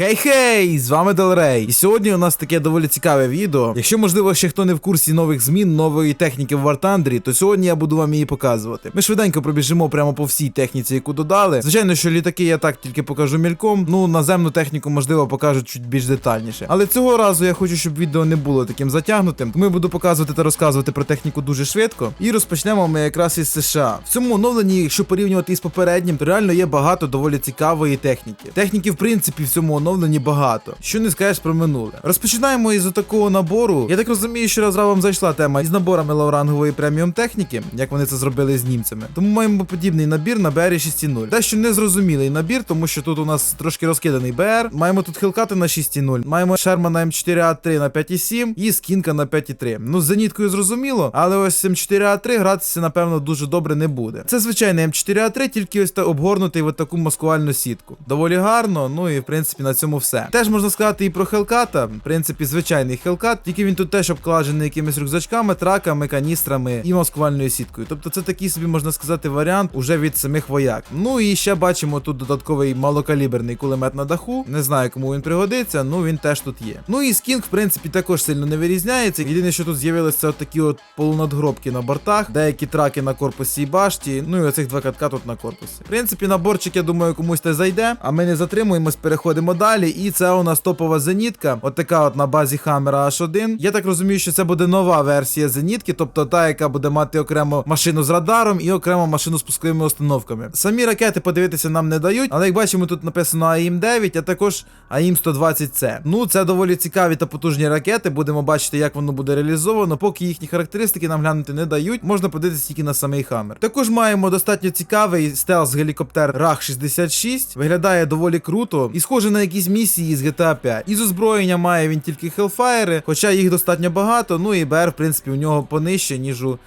Хей-хей! З вами Делрей. І сьогодні у нас таке доволі цікаве відео. Якщо, можливо, ще хто не в курсі нових змін, нової техніки в War Thunder, то сьогодні я буду вам її показувати. Ми швиденько пробіжимо прямо по всій техніці, яку додали. Звичайно, що літаки я так тільки покажу мільком. Ну, наземну техніку, можливо, покажу чуть більш детальніше. Але цього разу я хочу, щоб відео не було таким затягнутим. Тому я буду показувати та розказувати про техніку дуже швидко. І розпочнемо ми якраз із США. В цьому оновленні, якщо порівнювати із попереднім, то реально є багато доволі цікавої техніки. Техніки, в принципі, в цьому оновленні багато. Що не скажеш про минуле. Розпочинаємо із такого набору. Я так розумію, що раз вам зайшла тема із наборами лаурангової преміум техніки, як вони це зробили з німцями. Тому маємо подібний набір на BR 6.0. Дещо незрозумілий набір, тому що тут у нас трошки розкиданий BR. Маємо тут хилкати на 6.0, маємо Шермана М4А3 на 5.7 і скінка на 5.3. Ну, з зеніткою зрозуміло, але ось М4А3 гратися, напевно, дуже добре не буде. Це звичайний М4А3, тільки ось та обгорнутий в таку маскувальну сітку. Доволі гарно, ну і в принципі на цьому все. Теж можна сказати і про Хелката. В принципі, звичайний Хелкат, тільки він тут теж обкладений якимись рюкзачками, траками, каністрами і маскувальною сіткою. Тобто це такий собі можна сказати варіант уже від самих вояк. Ну і ще бачимо тут додатковий малокаліберний кулемет на даху. Не знаю, кому він пригодиться, ну він теж тут є. Ну і скінг, в принципі, також сильно не вирізняється. Єдине, що тут з'явилися такі от полунадгробки на бортах, деякі траки на корпусі і башті, ну і оцих два катка тут на корпусі. В принципі, наборчик, я думаю, комусь те зайде. А ми не затримуємось, переходимо далі. І це у нас топова зенітка. От така от на базі Хаммера H1. Я так розумію, що це буде нова версія зенітки, тобто та, яка буде мати окремо машину з радаром і окремо машину з пусковими установками. Самі ракети подивитися нам не дають, але як бачимо, тут написано АІМ 9, а також АІМ 120С. Ну, це доволі цікаві та потужні ракети. Будемо бачити, як воно буде реалізовано. Поки їхні характеристики нам глянути не дають, можна подивитися тільки на самий Хаммер. Також маємо достатньо цікавий стелс гелікоптер Рах 66. Виглядає доволі круто і схоже на якісь місії з GTA 5. Із озброєння має він тільки Hellfire, хоча їх достатньо багато. Ну і БР, в принципі, у нього понижче, ніж у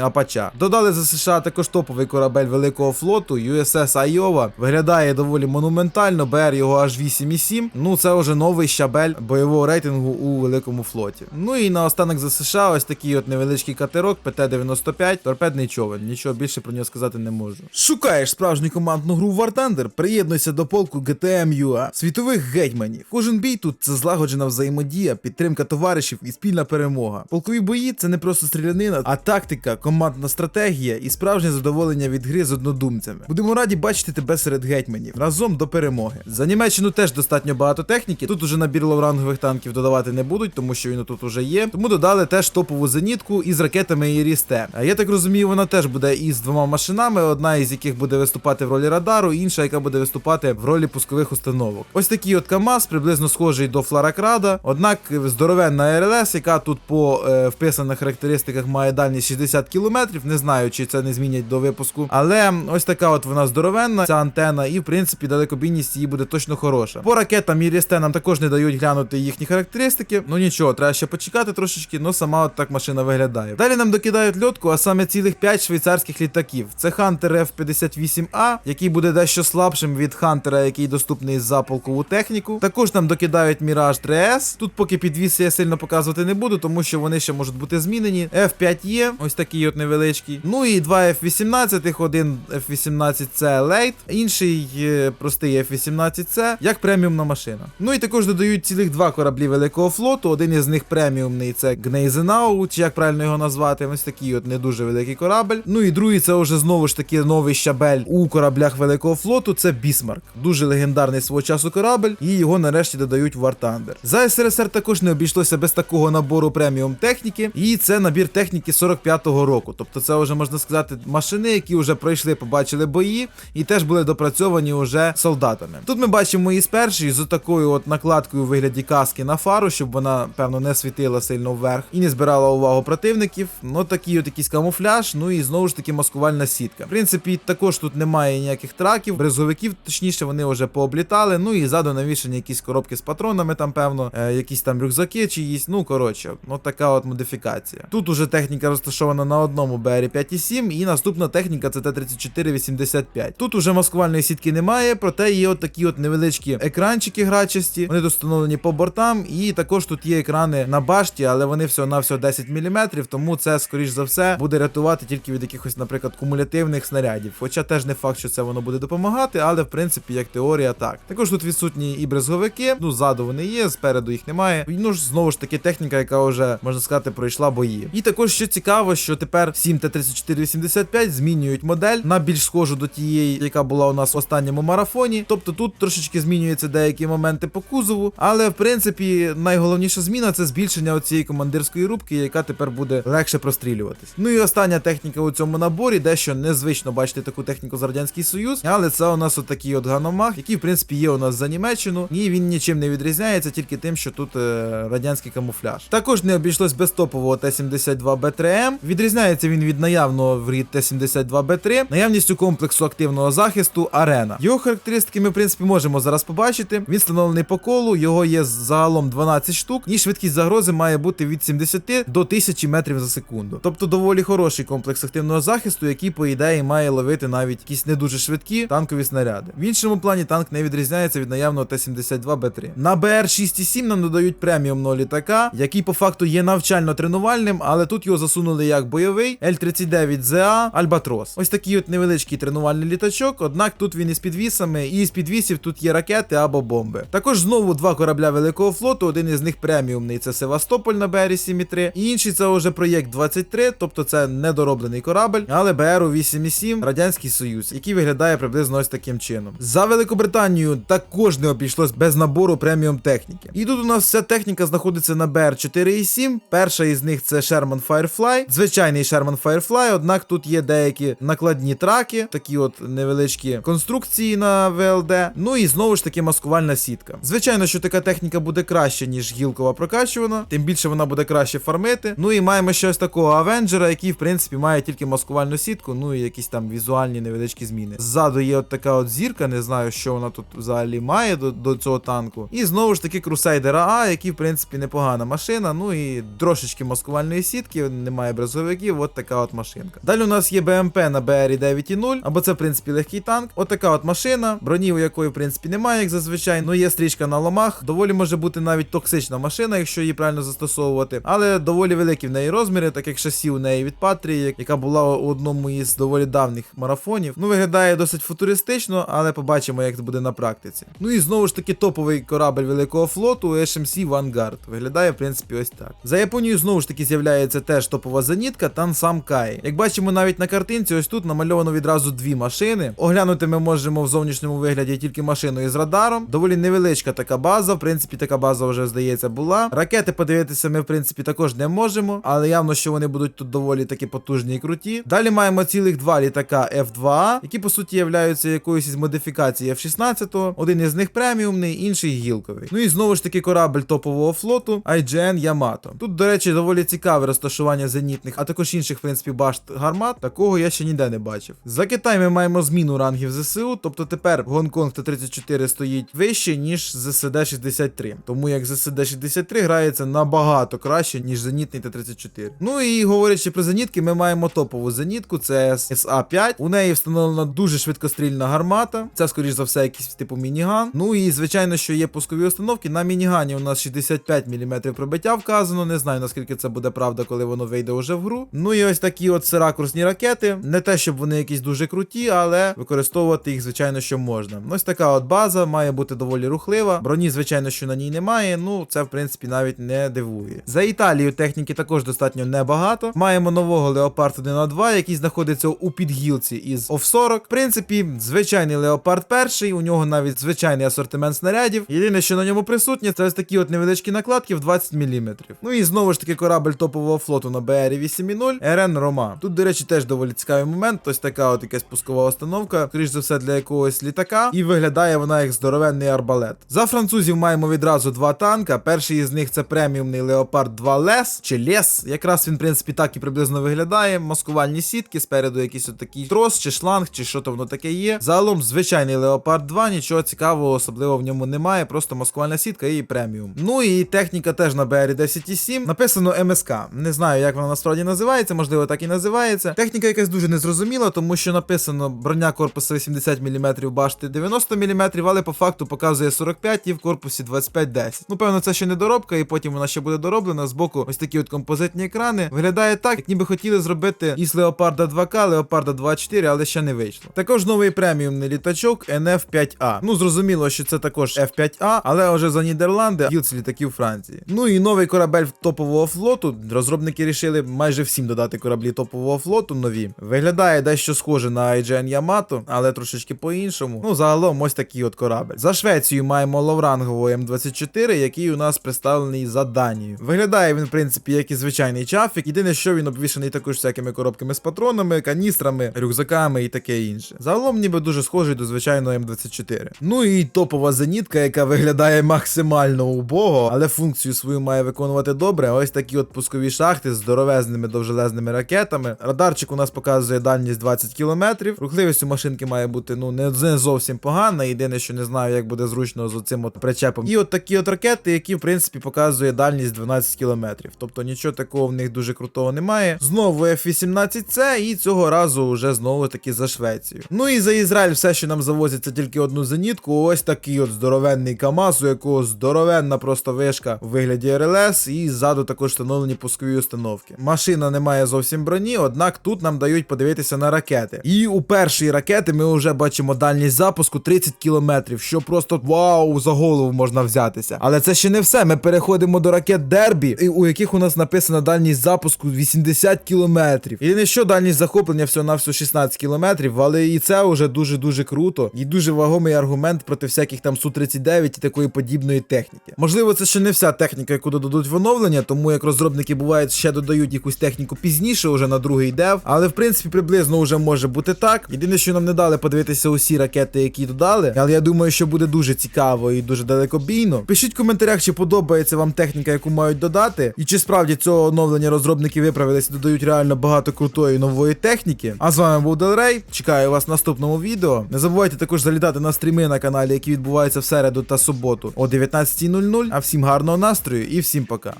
Апача. Додали за США також топовий корабель великого флоту USS Айова. Виглядає доволі монументально, БР його аж 8,7. Ну це вже новий щабель бойового рейтингу у великому флоті. Ну і наостанок за США ось такий от невеличкий катерок ПТ-95, торпедний човен. Нічого більше про нього сказати не можу. Шукаєш справжню командну гру War Thunder? Приєднуйся до полку GTM UA, світових гетьманів. Кожен бій тут це злагоджена взаємодія, підтримка товаришів і спільна перемога. Полкові бої це не просто стрілянина, а тактика командна стратегія і справжнє задоволення від гри з однодумцями. Будемо раді бачити тебе серед гетьманів разом до перемоги. За Німеччину теж достатньо багато техніки. Тут уже набір лаврангових танків додавати не будуть, тому що він тут уже є. Тому додали теж топову зенітку із ракетами Ірісте. А я так розумію, вона теж буде із двома машинами, одна із яких буде виступати в ролі радару, інша, яка буде виступати в ролі пускових установок. Ось такий от КАМАЗ, приблизно схожий до Фларакрада, однак здоровенна РЛС, яка тут по е, вписаних характеристиках має дальність 60 кілометрів. Не знаю, чи це не змінять до випуску. Але ось така от вона здоровенна, ця антена, і в принципі далекобійність її буде точно хороша. По ракетам і Рісте нам також не дають глянути їхні характеристики. Ну нічого, треба ще почекати трошечки, ну сама от так машина виглядає. Далі нам докидають льотку, а саме цілих 5 швейцарських літаків. Це Hunter F-58A, який буде дещо слабшим від Хантера, який доступний за полкову техніку. Також нам докидають Mirage 3S. Тут поки підвіси я сильно показувати не буду, тому що вони ще можуть бути змінені. F5E, ось такий от невеличкий. Ну і два F-18, один F-18C Late, інший е, простий F-18C, як преміумна машина. Ну і також додають цілих два кораблі великого флоту. Один із них преміумний це Gneisenau, чи як правильно його назвати. Ось такий от не дуже великий корабль. Ну і другий це вже знову ж таки новий щабель у кораблях великого флоту. Це Bismarck. Дуже легендарний свого часу корабль, і його нарешті додають в War Thunder. За СРСР також не обійшлося без такого набору преміум техніки, і це набір техніки 45-го року. Тобто це вже можна сказати машини, які вже пройшли, побачили бої, і теж були допрацьовані вже солдатами. Тут ми бачимо із першої з такою от накладкою у вигляді каски на фару, щоб вона, певно, не світила сильно вверх і не збирала увагу противників. Ну такий от якийсь камуфляж, ну і знову ж таки маскувальна сітка. В принципі, також тут немає ніяких траків, бризовиків, точніше, вони вже пооблітали. Ну і ззаду навішані якісь коробки з патронами, там, певно, е, якісь там рюкзаки чиїсь. Ну коротше, от така от модифікація. Тут уже техніка розташована на на одному BR 5.7 і наступна техніка це Т-3485. Тут уже маскувальної сітки немає, проте є от такі от невеличкі екранчики грачасті. Вони тут встановлені по бортам, і також тут є екрани на башті, але вони всього на всього 10 мм, тому це, скоріш за все, буде рятувати тільки від якихось, наприклад, кумулятивних снарядів. Хоча теж не факт, що це воно буде допомагати, але в принципі, як теорія, так. Також тут відсутні і брезговики. Ну, ззаду вони є, спереду їх немає. Ну ж знову ж таки техніка, яка вже можна сказати пройшла бої. І також що цікаво, що тепер 7 Т-3485 змінюють модель на більш схожу до тієї, яка була у нас в останньому марафоні. Тобто тут трошечки змінюються деякі моменти по кузову, але в принципі найголовніша зміна це збільшення оцієї командирської рубки, яка тепер буде легше прострілюватись. Ну і остання техніка у цьому наборі, дещо незвично бачити таку техніку з Радянський Союз, але це у нас отакий от ганомах, який в принципі є у нас за Німеччину, і він нічим не відрізняється, тільки тим, що тут е, радянський камуфляж. Також не обійшлось без топового Т-72Б3М. Відрізняється він від наявного в рід Т-72Б3, наявністю комплексу активного захисту Арена. Його характеристики ми, в принципі, можемо зараз побачити. Він встановлений по колу, його є загалом 12 штук, і швидкість загрози має бути від 70 до 1000 метрів за секунду. Тобто доволі хороший комплекс активного захисту, який, по ідеї, має ловити навіть якісь не дуже швидкі танкові снаряди. В іншому плані танк не відрізняється від наявного Т-72Б3. На БР-6,7 нам додають преміумного літака, який по факту є навчально-тренувальним, але тут його засунули як бойовий Л-39ЗА Альбатрос. Ось такий от невеличкий тренувальний літачок, однак тут він із підвісами, і з підвісів тут є ракети або бомби. Також знову два корабля великого флоту, один із них преміумний, це Севастополь на БР-7,3, і інший це вже проєкт 23, тобто це недороблений корабль, але БР-8,7 Радянський Союз, який виглядає приблизно ось таким чином. За Великобританію також не обійшлось без набору преміум техніки. І тут у нас вся техніка знаходиться на БР-4,7. Перша із них це Sherman Firefly, звичайний Sherman Firefly, однак тут є деякі накладні траки, такі от невеличкі конструкції на ВЛД. Ну і знову ж таки маскувальна сітка. Звичайно, що така техніка буде краще, ніж гілкова прокачувана, тим більше вона буде краще фармити. Ну і маємо щось такого Авенджера, який, в принципі, має тільки маскувальну сітку, ну і якісь там візуальні невеличкі зміни. Ззаду є от така от зірка, не знаю, що вона тут взагалі має до, до цього танку. І знову ж таки Crusader AA, який, в принципі, непогана машина. Ну і трошечки маскувальної сітки, немає брезовиків, от така от машинка. Далі у нас є БМП на BR 9.0, або це, в принципі, легкий танк. От така от машина, броні у якої, в принципі, немає, як зазвичай. Ну є стрічка на ломах. Доволі може бути навіть токсична машина, якщо її правильно застосовувати. Але доволі великі в неї розміри, так як шасі у неї від Патрії, яка була у одному із доволі давніх марафонів. Ну, виглядає досить футуристично, але побачимо, як це буде на практиці. Ну і знову ж таки топовий корабль великого флоту HMC Vanguard. Виглядає, в принципі, ось так. За Японією знову ж таки з'являється теж топова зенітка Тан Сам Кай. Як бачимо навіть на картинці, ось тут намальовано відразу дві машини. Оглянути ми можемо в зовнішньому вигляді тільки машину із радаром. Доволі невеличка така база. В принципі, така база вже здається була. Ракети подивитися ми, в принципі, також не можемо, але явно, що вони будуть тут доволі таки потужні і круті. Далі маємо цілих два літака F2A, які по суті являються якоюсь із модифікацій F-16. Один із них преміумний, інший гілковий. Ну і знову ж таки корабль топового флоту IGN Yamato. Тут, до речі, доволі цікаве розташування зенітних, а також інших, в принципі, башт гармат. Такого я ще ніде не бачив. За Китай ми маємо зміну рангів ЗСУ, тобто тепер Гонконг Т-34 стоїть вище, ніж ЗСД-63. Тому як ЗСД-63 грається набагато краще, ніж зенітний Т-34. Ну і говорячи про зенітки, ми маємо топову зенітку, це СА-5. У неї встановлена дуже швидкострільна гармата. Це, скоріш за все, якийсь типу мініган. Ну і звичайно, що є пускові установки. На мінігані у нас 65 мм пробиття вказано. Не знаю наскільки це буде правда, коли воно вийде уже в гру. Ну і ось такі от сиракурсні ракети. Не те, щоб вони якісь дуже круті, але використовувати їх, звичайно, що можна. Ось така от база має бути доволі рухлива. Броні, звичайно, що на ній немає. Ну це в принципі навіть не дивує. За Італією техніки також достатньо небагато. Маємо нового Леопард 1 на 2, який знаходиться у підгілці із ОВ-40. В принципі, звичайний Леопард перший. У нього навіть звичайний асортимент снарядів. Єдине, що на ньому присутнє, це ось такі от невеличкі накладки в 20 мм. Ну і знову ж таки корабель топового флоту на БР 8 Міноль, Ерен Рома. Тут, до речі, теж доволі цікавий момент. Ось така от якась пускова установка, скоріш за все, для якогось літака, і виглядає вона як здоровенний арбалет. За французів маємо відразу два танка. Перший із них це преміумний Леопард 2 Лес чи Лес. Якраз він, в принципі, так і приблизно виглядає. Маскувальні сітки, спереду якийсь отакий трос, чи шланг, чи що то воно таке є. Загалом, звичайний Леопард 2, нічого цікавого, особливо в ньому немає, просто маскувальна сітка і преміум. Ну і техніка теж на БРІ 10,7. Написано МСК. Не знаю, як вона насправді називається називається, можливо, так і називається. Техніка якась дуже незрозуміла, тому що написано броня корпусу 80 мм, башти 90 мм, але по факту показує 45 і в корпусі 25-10. Ну, певно, це ще не доробка, і потім вона ще буде дороблена. Збоку ось такі от композитні екрани. Виглядає так, як ніби хотіли зробити із Леопарда 2К, Леопарда 2.4, але ще не вийшло. Також новий преміумний літачок NF5A. Ну, зрозуміло, що це також F5A, але вже за Нідерланди, гілці літаків Франції. Ну і новий корабель топового флоту. Розробники рішили майже всім додати кораблі топового флоту нові. Виглядає дещо схоже на IGN Yamato, але трошечки по-іншому. Ну, загалом ось такий от корабель. За Швецію маємо ловрангового М24, який у нас представлений за Данію. Виглядає він, в принципі, як і звичайний чафік. Єдине, що він обвішаний також всякими коробками з патронами, каністрами, рюкзаками і таке інше. Загалом ніби дуже схожий до звичайного М24. Ну і топова зенітка, яка виглядає максимально убого, але функцію свою має виконувати добре. Ось такі от пускові шахти з здоровезними довжелезними ракетами. Радарчик у нас показує дальність 20 км. Рухливість у машинки має бути ну не, зовсім погана. Єдине, що не знаю, як буде зручно з оцим от причепом. І от такі от ракети, які в принципі показує дальність 12 км. Тобто нічого такого в них дуже крутого немає. Знову F-18C, і цього разу вже знову таки за Швецію. Ну і за Ізраїль все, що нам завозять, це тільки одну зенітку. Ось такий от здоровенний КАМАЗ, у якого здоровенна просто вишка в вигляді РЛС, і ззаду також встановлені пускові установки. Машина не має зовсім броні, однак тут нам дають подивитися на ракети. І у першої ракети ми вже бачимо дальність запуску 30 кілометрів, що просто вау, за голову можна взятися. Але це ще не все. Ми переходимо до ракет Дербі, у яких у нас написана дальність запуску 80 кілометрів. І не що дальність захоплення всього на всього 16 кілометрів, але і це вже дуже дуже круто і дуже вагомий аргумент проти всяких там Су-39 і такої подібної техніки. Можливо, це ще не вся техніка, яку додадуть в оновлення, тому як розробники бувають ще додають якусь техніку пізніше, уже на другий дев. Але в принципі приблизно вже може бути так. Єдине, що нам не дали подивитися усі ракети, які додали. Але я думаю, що буде дуже цікаво і дуже далекобійно. Пишіть в коментарях, чи подобається вам техніка, яку мають додати, і чи справді цього оновлення розробники виправилися додають реально багато крутої нової техніки. А з вами був Делрей. Чекаю вас в наступному відео. Не забувайте також залітати на стріми на каналі, які відбуваються в середу та суботу о 19.00. А всім гарного настрою і всім пока.